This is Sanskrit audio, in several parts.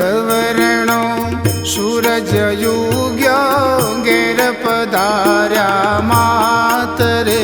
व वर्णो गैरपदार्या मातरे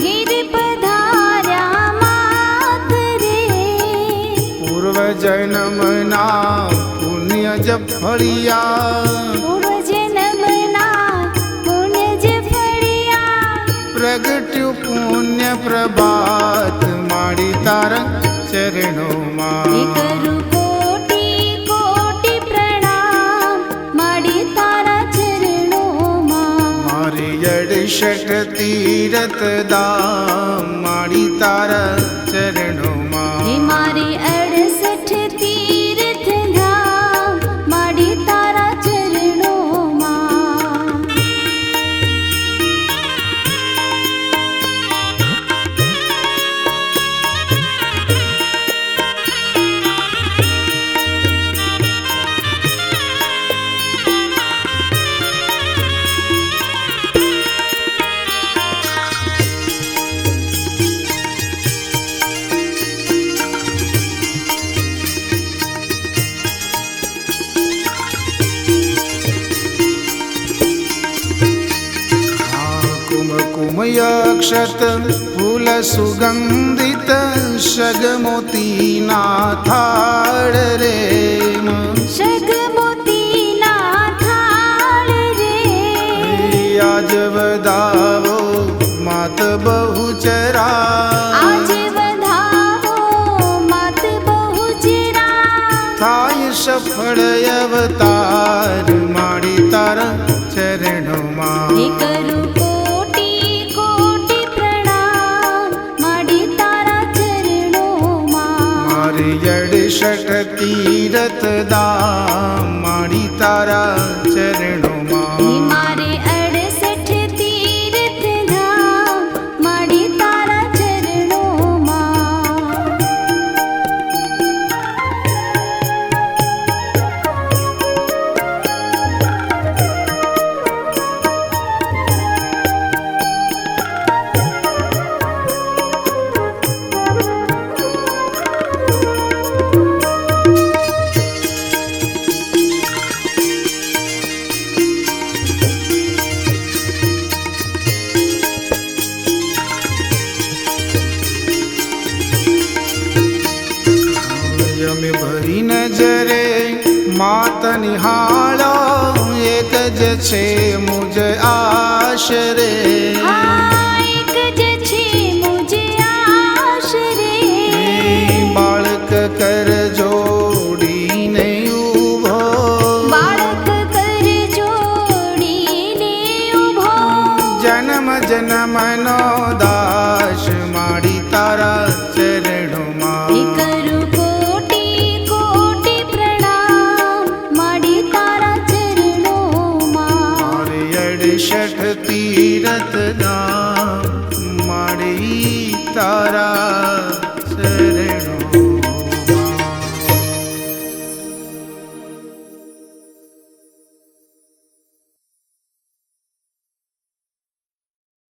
मिरिपदारा पूर्वजनमना पुण्य जलिया पूर्वजनमना पुण्यजि प्रगट्य पुण्यप्रभात माणि तारक चरणो मा शकीरथ दा मा तार चरणी मा क्षत कुल सुगन्धि तगमोतीनाथा रेया जव दावो मात बहुचराय सफल अवतार मारि तार चरण मा षट तीरथ दा मारी तारा चरण યમે ભરી નજરે માત નિહાળો એક જ છે મુજ આશરે. ष पीरथ